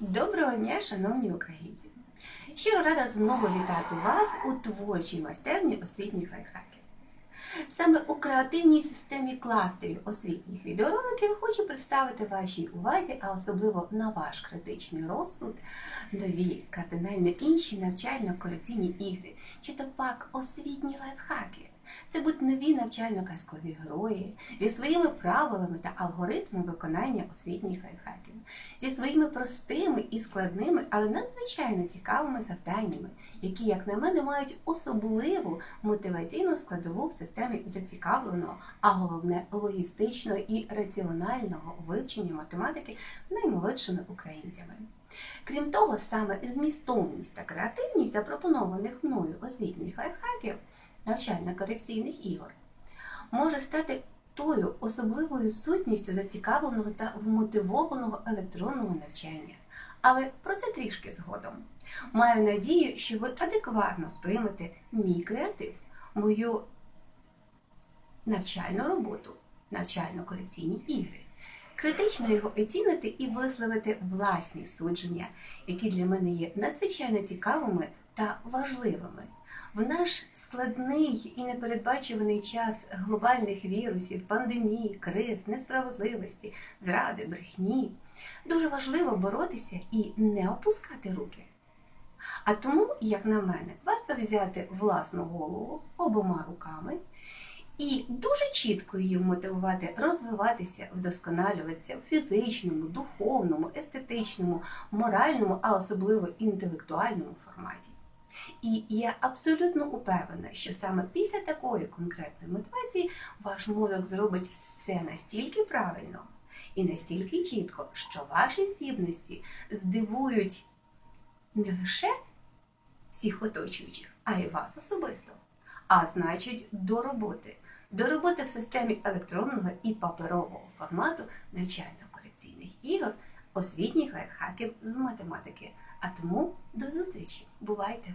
Доброго дня, шановні українці! Щиро рада знову вітати вас у творчій майстерні освітніх лайфхаків. Саме у креативній системі кластерів освітніх відеороликів хочу представити вашій увазі, а особливо на ваш критичний розсуд, нові кардинально інші навчально-корекційні ігри, чи то пак освітні лайфхаки. Це будуть нові навчально-казкові герої зі своїми правилами та алгоритмом виконання освітніх лайфхаків, зі своїми простими і складними, але надзвичайно цікавими завданнями, які, як на мене, мають особливу мотиваційну складову в системі зацікавленого, а головне логістичного і раціонального вивчення математики наймолодшими українцями. Крім того, саме змістовність та креативність запропонованих мною освітніх лайфхаків навчально-корекційних ігор може стати тою особливою сутністю зацікавленого та вмотивованого електронного навчання. Але про це трішки згодом. Маю надію, що ви адекватно сприймете мій креатив, мою навчальну роботу, навчально-корекційні ігри. Критично його оціните і висловити власні судження, які для мене є надзвичайно цікавими та важливими. В наш складний і непередбачуваний час глобальних вірусів, пандемії, криз, несправедливості, зради, брехні дуже важливо боротися і не опускати руки. А тому, як на мене, варто взяти власну голову обома руками і дуже чітко її мотивувати розвиватися, вдосконалюватися в фізичному, духовному, естетичному, моральному, а особливо інтелектуальному форматі. І я абсолютно упевнена, що саме після такої конкретної мотивації ваш мозок зробить все настільки правильно і настільки чітко, що ваші здібності здивують не лише всіх оточуючих, а й вас особисто. А значить, до роботи. До роботи в системі електронного і паперового формату навчально-корекційних ігор, освітніх лайфхаків з математики. А тому до зустрічі! Бувайте!